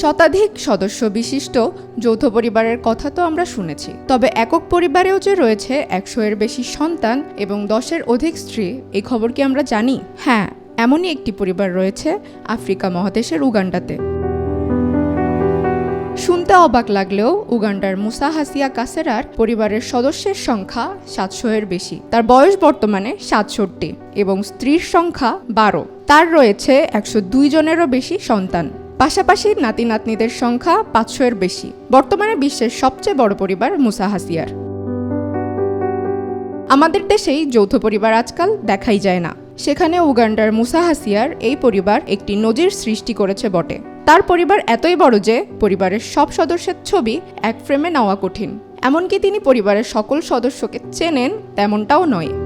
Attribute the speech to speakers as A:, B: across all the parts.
A: শতাধিক সদস্য বিশিষ্ট যৌথ পরিবারের কথা তো আমরা শুনেছি। তবে একক পরিবারেও যে রয়েছে একশো এর বেশি সন্তান এবং দশের অধিক স্ত্রী এই খবর কি আমরা জানি? হ্যাঁ এমনই একটি পরিবার রয়েছে আফ্রিকা মহাদেশের উগান্ডাতে। শুনতে অবাক লাগলেও উগান্ডার মুসা হাসিয়া কাসেরার পরিবারের সদস্যের সংখ্যা সাতশো এর বেশি। তার বয়স বর্তমানে সাতষট্টি এবং স্ত্রীর সংখ্যা বারো। তার রয়েছে একশো দুই জনেরও বেশি সন্তান। পাশাপাশি নাতি নাতনিদের সংখ্যা পাঁচশো এর বেশি। বর্তমানে বিশ্বের সবচেয়ে বড় পরিবার মুসা হাসিয়ার। আমাদের দেশেই যৌথ পরিবার আজকাল দেখাই যায় না। সেখানে উগান্ডার মুসা হাসিয়ার এই পরিবার একটি নজির সৃষ্টি করেছে বটে। তার পরিবার এতই বড় যে পরিবারের সব সদস্যের ছবি এক ফ্রেমে নেওয়া কঠিন। এমনকি তিনি পরিবারের সকল সদস্যকে চেনেন তেমনটাও নয়।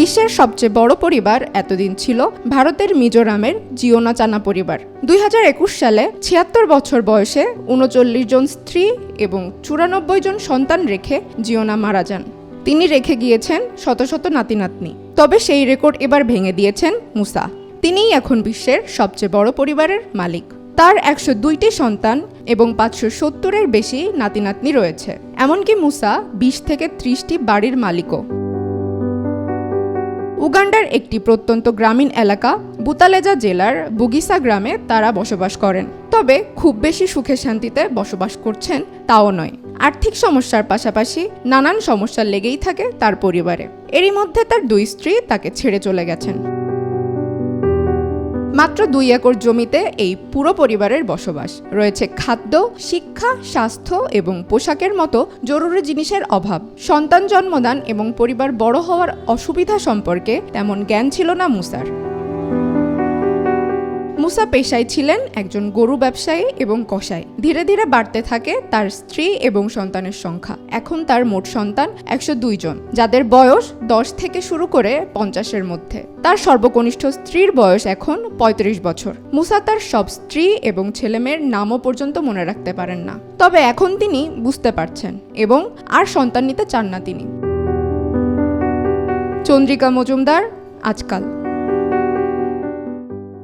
A: বিশ্বের সবচেয়ে বড় পরিবার এতদিন ছিল ভারতের মিজোরামের জিওনা চানা পরিবার। দুই হাজার একুশ সালে ছিয়াত্তর বছর বয়সে উনচল্লিশ জন স্ত্রী এবং চুরানব্বই জন সন্তান রেখে জিওনা মারা যান। তিনি রেখে গিয়েছেন শত শত নাতি নাতনি তবে সেই রেকর্ড এবার ভেঙে দিয়েছেন মুসা। তিনিই এখন বিশ্বের সবচেয়ে বড় পরিবারের মালিক। তার একশো দুইটি সন্তান এবং পাঁচশো সত্তরের বেশি নাতি নাতনি রয়েছে। এমনকি মুসা বিশ থেকে ত্রিশটি বাড়ির মালিকও। উগান্ডার একটি প্রত্যন্ত গ্রামীণ এলাকা, বুতালেজা জেলার বুগিসা গ্রামে তারা বসবাস করেন। তবে খুব বেশি সুখে শান্তিতে বসবাস করছেন তাও নয়। আর্থিক সমস্যার পাশাপাশি নানান সমস্যা লেগেই থাকে তার পরিবারে। এরই মধ্যে তার দুই স্ত্রী তাকে ছেড়ে চলে গেছেন। মাত্র দুই একর জমিতে এই পুরো পরিবারের বসবাস। রয়েছে খাদ্য, শিক্ষা, স্বাস্থ্য এবং পোশাকের মতো জরুরি জিনিসের অভাব। সন্তান জন্মদান এবং পরিবার বড় হওয়ার অসুবিধা সম্পর্কে তেমন জ্ঞান ছিল না মুসার। মুসা পেশায় ছিলেন একজন গরু ব্যবসায়ী এবং কসাই। ধীরে ধীরে বাড়তে থাকে তার স্ত্রী এবং সন্তানের সংখ্যা। এখন তার মোট সন্তান একশো জন, যাদের বয়স দশ থেকে শুরু করে পঞ্চাশের মধ্যে। তার সর্বকনিষ্ঠ স্ত্রীর বয়স এখন ৩৫ বছর। মুসা তার সব স্ত্রী এবং ছেলেমেয়ের নামও পর্যন্ত মনে রাখতে পারেন না। তবে এখন তিনি বুঝতে পারছেন এবং আর সন্তান নিতে চান না তিনি। চন্দ্রিকা মজুমদার, আজকাল।